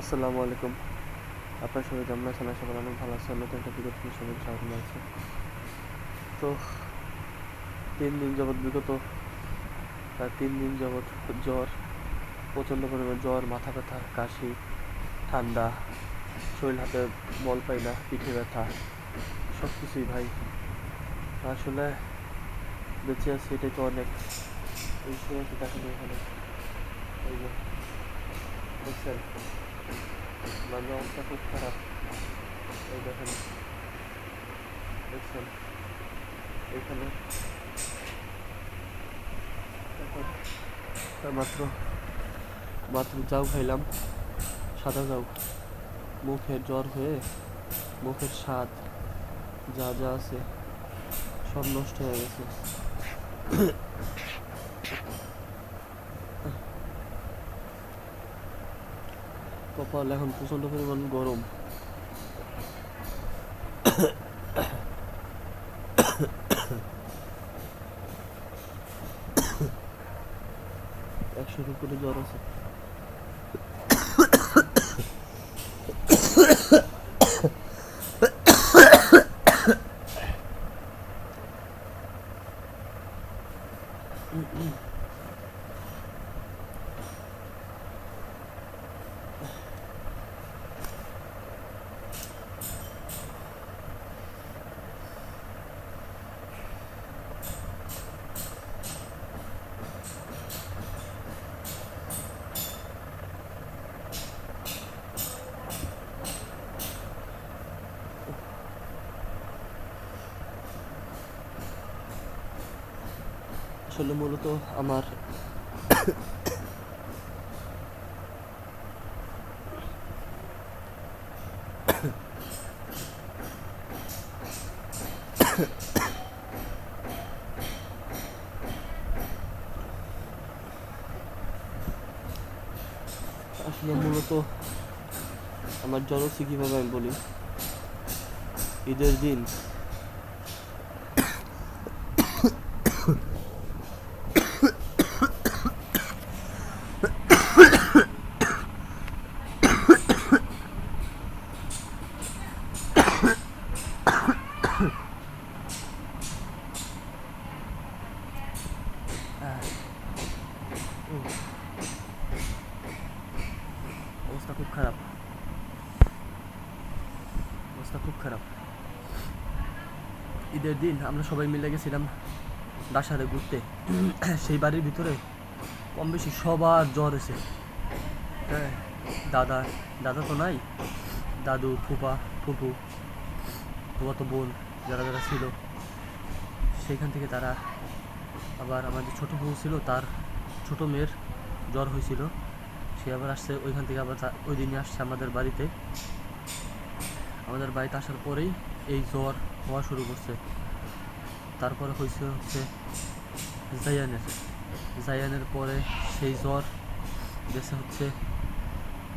আসসালামু আলাইকুম। আপনার সবাই কেমন আছেন? আশা করি অনেক ভালো আছেন। নতুন একটা বিগত সবাই স্বাগত আছে তো, তিন দিন যাবৎ বিগত তিন দিন যাবৎ জ্বর, প্রচণ্ড পরিমাণ জ্বর, মাথা ব্যথা, কাশি, ঠান্ডা, শরীর হাতে বল পাই না, পিঠে ব্যথা সব কিছুই ভাই। আসলে বেঁচে আছি তো অনেক। সময় দেখেন এখানে। এই যে মানে অবস্থা, খুব খারাপ। এই দেখেন, দেখছেন? এখানে মাত্র মাত্র যাও খাইলাম, সাদা যাও মুখে জ্বর হয়ে, মুখের স্বাদ যা যা আছে সব নষ্ট হয়ে গেছে। কপাল এখন প্রচণ্ড পরিমাণ গরম। একশোর উপরে জ্বর আছে। আসলে মূলত আমার আসলে মূলত আমার জ্বর হচ্ছে আমি বলি? ঈদের দিন অবস্থা খুব খারাপ। অবস্থা খুব খারাপ। ঈদের দিন আমরা সবাই মিলে গেছিলাম ডাসারে ঘুরতে। সেই বাড়ির ভিতরে কম বেশি সবার জ্বর এসে। হ্যাঁ দাদা দাদা তো নাই, দাদু ফুপা ফুপু ফুপা তো বোন, যারা যারা ছিল। সেখান থেকে তারা আবার আমাদের ছোট বউ ছিল, তার ছোট মেয়ের জ্বর হয়েছিল। সে আবার আসছে, ওইখান থেকে আবার ওই দিনই আসছে আমাদের বাড়িতে। আমাদের বাড়িতে আসার পরেই এই জ্বর হওয়া শুরু করছে। তারপরে হয়েছে হচ্ছে জায়ানের জায়ানের পরে সেই জ্বর গেছে হচ্ছে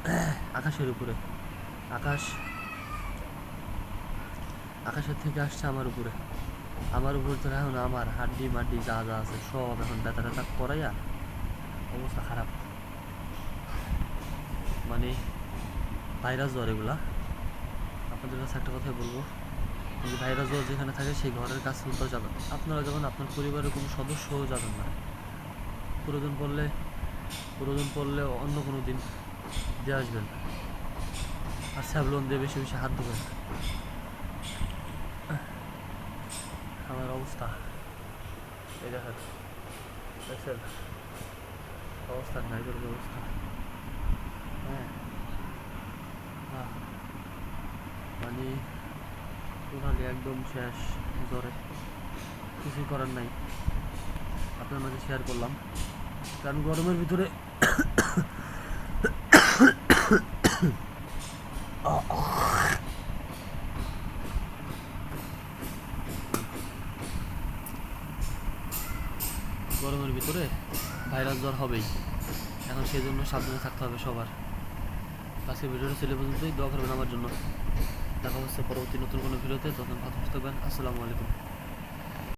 আকাশের উপরে। আকাশ, আকাশের থেকে আসছে আমার উপরে। আমার উপর তো এখন আমার হাড্ডি মাড্ডি যা যা আছে সব এখন ব্যথা ট্যাথা করাইয়া অবস্থা খারাপ। মানে ভাইরাস জ্বর এগুলা। আপনাদের কাছে একটা কথাই বলব যে ভাইরাস জ্বর যেখানে থাকে সেই ঘরের কাছে উল্টো যাবেন আপনারা যখন আপনার পরিবারের কোনো সদস্যও যাবেন না প্রয়োজন পড়লে প্রয়োজন পড়লে অন্য কোনো দিন দিয়ে আসবেন আর স্যাভলন দিয়ে বেশি বেশি হাত ধোবেন আমার অবস্থা, এই দেখেন, দেখছেন? অবস্থা নাই অবস্থা। হ্যাঁ। মানে টোটালি একদম শেষ, জ্বরে। কিছুই করার নাই। আপনার মাঝে শেয়ার করলাম। কারণ গরমের ভিতরে গরমের ভিতরে ভাইরাস জ্বর হবেই। এখন সেই জন্য সাবধানে থাকতে হবে সবার। আজকে ভিডিওটা ছেলে পর্যন্তই। দোয়া করবেন আমার জন্য। দেখা হচ্ছে পরবর্তী নতুন কোনো ভিডিওতে তখন ভালো থাকবেন। আসসালামু আলাইকুম।